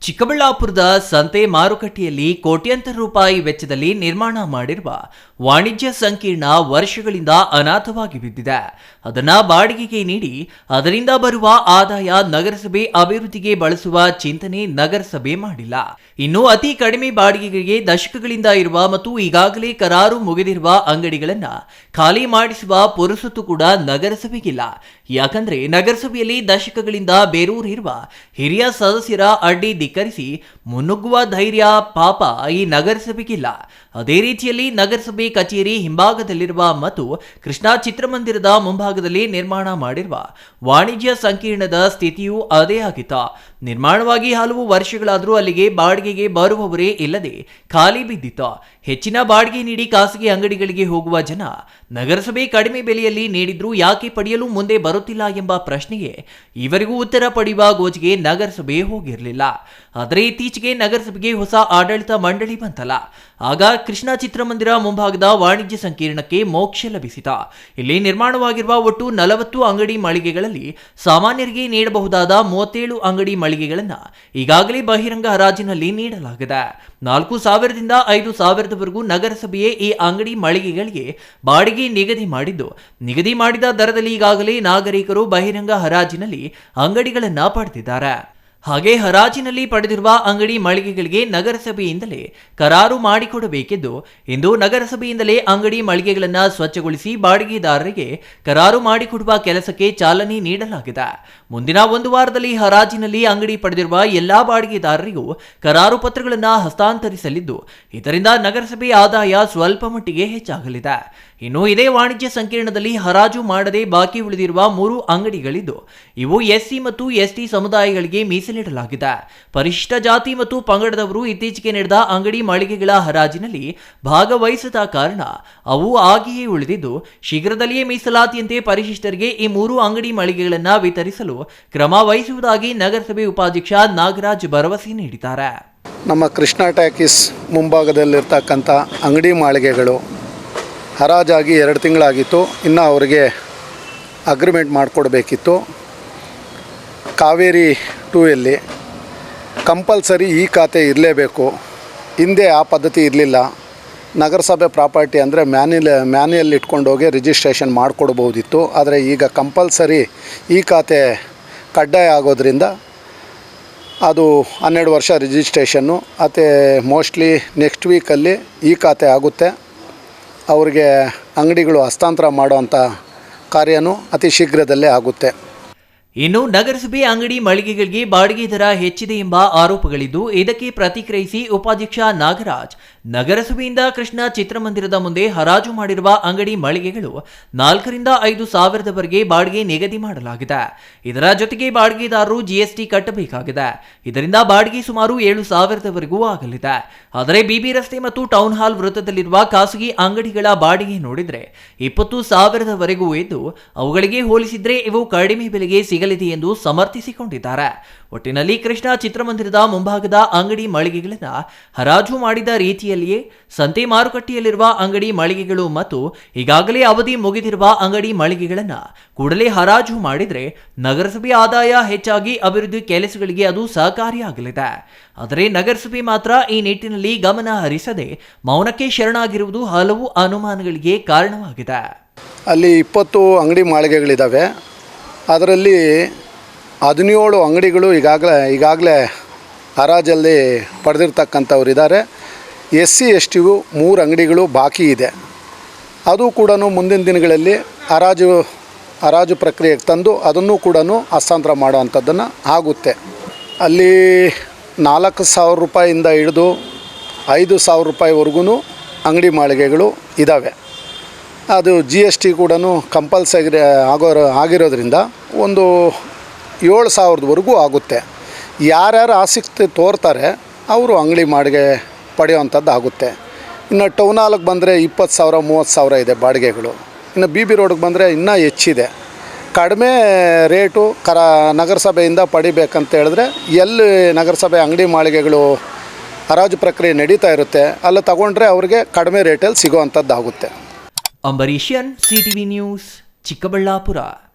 ಚಿಕ್ಕಬಳ್ಳಾಪುರದ ಸಂತೆ ಮಾರುಕಟ್ಟೆಯಲ್ಲಿ ಕೋಟ್ಯಂತರ ರೂಪಾಯಿ ವೆಚ್ಚದಲ್ಲಿ ನಿರ್ಮಾಣ ಮಾಡಿರುವ ವಾಣಿಜ್ಯ ಸಂಕೀರ್ಣ ವರ್ಷಗಳಿಂದ ಅನಾಥವಾಗಿ ಬಿದ್ದಿದೆ. ಅದನ್ನ ಬಾಡಿಗೆಗೆ ನೀಡಿ ಅದರಿಂದ ಬರುವ ಆದಾಯ ನಗರಸಭೆ ಅಭಿವೃದ್ಧಿಗೆ ಬಳಸುವ ಚಿಂತನೆ ನಗರಸಭೆ ಮಾಡಿಲ್ಲ. ಇನ್ನು ಅತಿ ಕಡಿಮೆ ಬಾಡಿಗೆಗೆ ದಶಕಗಳಿಂದ ಇರುವ ಮತ್ತು ಈಗಾಗಲೇ ಕರಾರು ಮುಗಿದಿರುವ ಅಂಗಡಿಗಳನ್ನ ಖಾಲಿ ಮಾಡಿಸುವ ಪುರುಸೊತ್ತು ಕೂಡ ನಗರಸಭೆಗಿಲ್ಲ. ಯಾಕಂದ್ರೆ ನಗರಸಭೆಯಲ್ಲಿ ದಶಕಗಳಿಂದ ಬೇರೂರಿರುವ ಹಿರಿಯ ಸದಸ್ಯರ ಅಡ್ಡಿ ಧಿಕ್ಕರಿಸಿ ಮುನ್ನುಗ್ಗುವ ಧೈರ್ಯ ಪಾಪ ಈ ನಗರಸಭೆಗಿಲ್ಲ. ಅದೇ ರೀತಿಯಲ್ಲಿ ನಗರಸಭೆ ಕಚೇರಿ ಹಿಂಭಾಗದಲ್ಲಿರುವ ಮತ್ತು ಕೃಷ್ಣಾ ಚಿತ್ರಮಂದಿರದ ಮುಂಭಾಗದಲ್ಲಿ ನಿರ್ಮಾಣ ಮಾಡಿರುವ ವಾಣಿಜ್ಯ ಸಂಕೀರ್ಣದ ಸ್ಥಿತಿಯೂ ಅದೇ ಆಗಿತ್ತು. ನಿರ್ಮಾಣವಾಗಿ ಹಲವು ವರ್ಷಗಳಾದರೂ ಅಲ್ಲಿಗೆ ಬಾಡಿಗೆಗೆ ಬರುವವರೇ ಇಲ್ಲದೆ ಖಾಲಿ ಬಿದ್ದಿತ್ತು. ಹೆಚ್ಚಿನ ಬಾಡಿಗೆ ನೀಡಿ ಖಾಸಗಿ ಅಂಗಡಿಗಳಿಗೆ ಹೋಗುವ ಜನ ನಗರಸಭೆ ಕಡಿಮೆ ಬೆಲೆಯಲ್ಲಿ ನೀಡಿದ್ರೂ ಯಾಕೆ ಪಡೆಯಲು ಮುಂದೆ ಬರುತ್ತಿಲ್ಲ ಎಂಬ ಪ್ರಶ್ನೆಗೆ ಇವರಿಗೂ ಉತ್ತರ ಪಡೆಯುವ ಗೋಜಿಗೆ ನಗರಸಭೆ ಹೋಗಿರಲಿಲ್ಲ. ಆದರೆ ಇತ್ತೀಚೆಗೆ ನಗರಸಭೆಗೆ ಹೊಸ ಆಡಳಿತ ಮಂಡಳಿ ಬಂತಲ್ಲ. ಆಗ ಕೃಷ್ಣ ಚಿತ್ರಮಂದಿರ ಮುಂಭಾಗದ ವಾಣಿಜ್ಯ ಸಂಕೀರ್ಣಕ್ಕೆ ಮೋಕ್ಷ ಲಭಿಸಿತ ಇಲ್ಲಿ ನಿರ್ಮಾಣವಾಗಿರುವ ಒಟ್ಟು ನಲವತ್ತು ಅಂಗಡಿ ಮಳಿಗೆಗಳಲ್ಲಿ ಸಾಮಾನ್ಯರಿಗೆ ನೀಡಬಹುದಾದ ಮೂವತ್ತೇಳು ಅಂಗಡಿ ಮಳಿಗೆಗಳನ್ನು ಈಗಾಗಲೇ ಬಹಿರಂಗ ಹರಾಜಿನಲ್ಲಿ ನೀಡಲಾಗಿದೆ. ನಾಲ್ಕು ಸಾವಿರದಿಂದ ಐದು ಸಾವಿರದವರೆಗೂ ನಗರಸಭೆಯೇ ಈ ಅಂಗಡಿ ಮಳಿಗೆಗಳಿಗೆ ಬಾಡಿಗೆ ನಿಗದಿ ಮಾಡಿದ್ದು, ನಿಗದಿ ಮಾಡಿದ ದರದಲ್ಲಿ ಈಗಾಗಲೇ ನಾಗರಿಕರು ಬಹಿರಂಗ ಹರಾಜಿನಲ್ಲಿ ಅಂಗಡಿಗಳನ್ನು ಪಡೆದಿದ್ದಾರೆ. ಹಾಗೆ ಹರಾಜಿನಲ್ಲಿ ಪಡೆದಿರುವ ಅಂಗಡಿ ಮಳಿಗೆಗಳಿಗೆ ನಗರಸಭೆಯಿಂದಲೇ ಕರಾರು ಮಾಡಿಕೊಡಬೇಕೆಂದು ಇಂದು ನಗರಸಭೆಯಿಂದಲೇ ಅಂಗಡಿ ಮಳಿಗೆಗಳನ್ನು ಸ್ವಚ್ಛಗೊಳಿಸಿ ಬಾಡಿಗೆದಾರರಿಗೆ ಕರಾರು ಮಾಡಿಕೊಡುವ ಕೆಲಸಕ್ಕೆ ಚಾಲನೆ ನೀಡಲಾಗಿದೆ. ಮುಂದಿನ ಒಂದು ವಾರದಲ್ಲಿ ಹರಾಜಿನಲ್ಲಿ ಅಂಗಡಿ ಪಡೆದಿರುವ ಎಲ್ಲಾ ಬಾಡಿಗೆದಾರರಿಗೂ ಕರಾರು ಪತ್ರಗಳನ್ನು ಹಸ್ತಾಂತರಿಸಲಿದ್ದು, ಇದರಿಂದ ನಗರಸಭೆ ಆದಾಯ ಸ್ವಲ್ಪ ಮಟ್ಟಿಗೆ ಹೆಚ್ಚಾಗಲಿದೆ. ಇನ್ನು ಇದೇ ವಾಣಿಜ್ಯ ಸಂಕೀರ್ಣದಲ್ಲಿ ಹರಾಜು ಮಾಡದೆ ಬಾಕಿ ಉಳಿದಿರುವ ಮೂರು ಅಂಗಡಿಗಳಿದ್ದು, ಇವು ಎಸ್ಸಿ ಮತ್ತು ಎಸ್ಟಿ ಸಮುದಾಯಗಳಿಗೆ ಮೀಸಲಿಡಲಾಗಿದೆ. ಪರಿಶಿಷ್ಟ ಜಾತಿ ಮತ್ತು ಪಂಗಡದವರು ಇತ್ತೀಚೆಗೆ ನಡೆದ ಅಂಗಡಿ ಮಳಿಗೆಗಳ ಹರಾಜಿನಲ್ಲಿ ಭಾಗವಹಿಸದ ಕಾರಣ ಅವು ಆಗಿಯೇ ಉಳಿದಿದ್ದು, ಶೀಘ್ರದಲ್ಲಿಯೇ ಮೀಸಲಾತಿಯಂತೆ ಪರಿಶಿಷ್ಟರಿಗೆ ಈ ಮೂರು ಅಂಗಡಿ ಮಳಿಗೆಗಳನ್ನು ವಿತರಿಸಲು ಕ್ರಮ ವಹಿಸುವುದಾಗಿ ನಗರಸಭೆ ಉಪಾಧ್ಯಕ್ಷ ನಾಗರಾಜ್ ಭರವಸೆ ನೀಡಿದ್ದಾರೆ. ನಮ್ಮ ಕೃಷ್ಣ ಟ್ಯಾಕಿಸ್ ಮುಂಭಾಗದಲ್ಲಿರ್ತಕ್ಕಂಥ ಅಂಗಡಿ ಮಾಳಿಗೆಗಳು ಹರಾಜಾಗಿ ಎರಡು ತಿಂಗಳಾಗಿತ್ತು. ಇನ್ನು ಅವರಿಗೆ ಅಗ್ರಿಮೆಂಟ್ ಮಾಡಿಕೊಡ್ಬೇಕಿತ್ತು. ಕಾವೇರಿ ಟೂಯಲ್ಲಿ ಕಂಪಲ್ಸರಿ ಈ ಖಾತೆ ಇರಲೇಬೇಕು. ಹಿಂದೆ ಆ ಪದ್ಧತಿ ಇರಲಿಲ್ಲ. ನಗರಸಭೆ ಪ್ರಾಪರ್ಟಿ ಅಂದರೆ ಮ್ಯಾನ್ಯಲ್ ಮ್ಯಾನ್ಯಲ್ ಇಟ್ಕೊಂಡೋಗಿ ರಿಜಿಸ್ಟ್ರೇಷನ್ ಮಾಡಿಕೊಡ್ಬೋದಿತ್ತು. ಆದರೆ ಈಗ ಕಂಪಲ್ಸರಿ ಈ ಖಾತೆ ಕಡ್ಡಾಯ ಆಗೋದ್ರಿಂದ ಅದು ಹನ್ನೆರಡು ವರ್ಷ ರಿಜಿಸ್ಟ್ರೇಷನ್ನು ಮತ್ತು ಮೋಸ್ಟ್ಲಿ ನೆಕ್ಸ್ಟ್ ವೀಕಲ್ಲಿ ಈ ಖಾತೆ ಆಗುತ್ತೆ. ಅವರಿಗೆ ಅಂಗಡಿಗಳು ಹಸ್ತಾಂತರ ಮಾಡುವಂಥ ಕಾರ್ಯನೂ ಅತಿ ಶೀಘ್ರದಲ್ಲೇ ಆಗುತ್ತೆ. ಇನ್ನು ನಗರಸಭೆ ಅಂಗಡಿ ಮಳಿಗೆಗಳಿಗೆ ಬಾಡಿಗೆ ದರ ಹೆಚ್ಚಿದೆ ಎಂಬ ಆರೋಪಗಳಿದ್ದು, ಇದಕ್ಕೆ ಪ್ರತಿಕ್ರಿಯಿಸಿ ಉಪಾಧ್ಯಕ್ಷ ನಾಗರಾಜ್ ನಗರಸಭೆಯಿಂದ ಕೃಷ್ಣ ಚಿತ್ರಮಂದಿರದ ಮುಂದೆ ಹರಾಜು ಮಾಡಿರುವ ಅಂಗಡಿ ಮಳಿಗೆಗಳು ನಾಲ್ಕರಿಂದ ಐದು ಸಾವಿರದವರೆಗೆ ಬಾಡಿಗೆ ನಿಗದಿ ಮಾಡಲಾಗಿದೆ. ಇದರ ಜೊತೆಗೆ ಬಾಡಿಗೆದಾರರು ಜಿಎಸ್ಟಿ ಕಟ್ಟಬೇಕಾಗಿದೆ. ಇದರಿಂದ ಬಾಡಿಗೆ ಸುಮಾರು ಏಳು ಸಾವಿರದವರೆಗೂ ಆಗಲಿದೆ. ಆದರೆ ಬಿಬಿ ರಸ್ತೆ ಮತ್ತು ಟೌನ್ ಹಾಲ್ ವೃತ್ತದಲ್ಲಿರುವ ಖಾಸಗಿ ಅಂಗಡಿಗಳ ಬಾಡಿಗೆ ನೋಡಿದರೆ ಇಪ್ಪತ್ತು ಸಾವಿರದವರೆಗೂ ಇದ್ದು, ಅವುಗಳಿಗೆ ಹೋಲಿಸಿದ್ರೆ ಇವು ಕಡಿಮೆ ಬೆಲೆಗೆ ಸಿಗಲಿದೆ ಎಂದು ಸಮರ್ಥಿಸಿಕೊಂಡಿದ್ದಾರೆ. ಒಟ್ಟಿನಲ್ಲಿ ಕೃಷ್ಣ ಚಿತ್ರಮಂದಿರದ ಮುಂಭಾಗದ ಅಂಗಡಿ ಮಳಿಗೆಗಳನ್ನು ಹರಾಜು ಮಾಡಿದ ರೀತಿಯಲ್ಲಿಯೇ ಸಂತೆ ಮಾರುಕಟ್ಟೆಯಲ್ಲಿರುವ ಅಂಗಡಿ ಮಳಿಗೆಗಳು ಮತ್ತು ಈಗಾಗಲೇ ಅವಧಿ ಮುಗಿದಿರುವ ಅಂಗಡಿ ಮಳಿಗೆಗಳನ್ನು ಕೂಡಲೇ ಹರಾಜು ಮಾಡಿದರೆ ನಗರಸಭೆ ಆದಾಯ ಹೆಚ್ಚಾಗಿ ಅಭಿವೃದ್ಧಿ ಕೆಲಸಗಳಿಗೆ ಅದು ಸಹಕಾರಿಯಾಗಲಿದೆ. ಆದರೆ ನಗರಸಭೆ ಮಾತ್ರ ಈ ನಿಟ್ಟಿನಲ್ಲಿ ಗಮನ ಹರಿಸದೆ ಮೌನಕ್ಕೆ ಶರಣಾಗಿರುವುದು ಹಲವು ಅನುಮಾನಗಳಿಗೆ ಕಾರಣವಾಗಿದೆ. ಅಲ್ಲಿ ಇಪ್ಪತ್ತು ಅಂಗಡಿ ಮಾಳಿಗೆಗಳಿದ್ದಾವೆ ಅದರಲ್ಲಿ ಹದಿನೇಳು ಅಂಗಡಿಗಳು ಈಗಾಗಲೇ ಈಗಾಗಲೇ ಹರಾಜಲ್ಲಿ ಪಡೆದಿರ್ತಕ್ಕಂಥವ್ರು ಇದ್ದಾರೆ ಎಸ್ ಸಿ, ಎಸ್ ಟಿಯು ಮೂರು ಅಂಗಡಿಗಳು ಬಾಕಿ ಇದೆ. ಅದು ಕೂಡ ಮುಂದಿನ ದಿನಗಳಲ್ಲಿ ಹರಾಜು ಹರಾಜು ಪ್ರಕ್ರಿಯೆಗೆ ತಂದು ಅದನ್ನು ಕೂಡ ಹಸ್ತಾಂತರ ಮಾಡುವಂಥದ್ದನ್ನು ಆಗುತ್ತೆ. ಅಲ್ಲಿ ನಾಲ್ಕು ಸಾವಿರ ರೂಪಾಯಿಂದ ಹಿಡಿದು ಐದು ಸಾವಿರ ರೂಪಾಯಿವರೆಗೂ ಅಂಗಡಿ ಮಾಳಿಗೆಗಳು ಇದ್ದಾವೆ ಅದು ಜಿ ಎಸ್ ಟಿ ಕೂಡ ಕಂಪಲ್ಸರಿ ಆಗೋ, ಆಗಿರೋದ್ರಿಂದ ಒಂದು ಏಳು ಸಾವಿರದವರೆಗೂ ಆಗುತ್ತೆ. ಯಾರ್ಯಾರು ಆಸಕ್ತಿ ತೋರ್ತಾರೆ, ಅವರು ಅಂಗಡಿ ಬಾಡಿಗೆ ಪಡೆಯುವಂಥದ್ದು ಆಗುತ್ತೆ. ಇನ್ನು ಟೌನ್ ಹಾಲಿಗೆ ಬಂದರೆ ಇಪ್ಪತ್ತು ಸಾವಿರ, ಮೂವತ್ತು ಸಾವಿರ ಇದೆ ಬಾಡಿಗೆಗಳು. ಇನ್ನು ಬಿ ಬಿ ರೋಡ್ಗೆ ಬಂದರೆ ಇನ್ನೂ ಹೆಚ್ಚಿದೆ. ಕಡಿಮೆ ರೇಟು ಕರ, ನಗರಸಭೆಯಿಂದ ಪಡಿಬೇಕಂತ ಹೇಳಿದ್ರೆ ಎಲ್ಲಿ ನಗರಸಭೆ ಅಂಗಡಿ ಮಾಳಿಗೆಗಳು ಹರಾಜು ಪ್ರಕ್ರಿಯೆ ನಡೀತಾ ಇರುತ್ತೆ, ಅಲ್ಲಿ ತಗೊಂಡ್ರೆ ಅವರಿಗೆ ಕಡಿಮೆ ರೇಟಲ್ಲಿ ಸಿಗೋವಂಥದ್ದು ಆಗುತ್ತೆ ಅಂಬರೀಷನ್ ಸಿಟಿವಿ ನ್ಯೂಸ್, ಚಿಕ್ಕಬಳ್ಳಾಪುರ.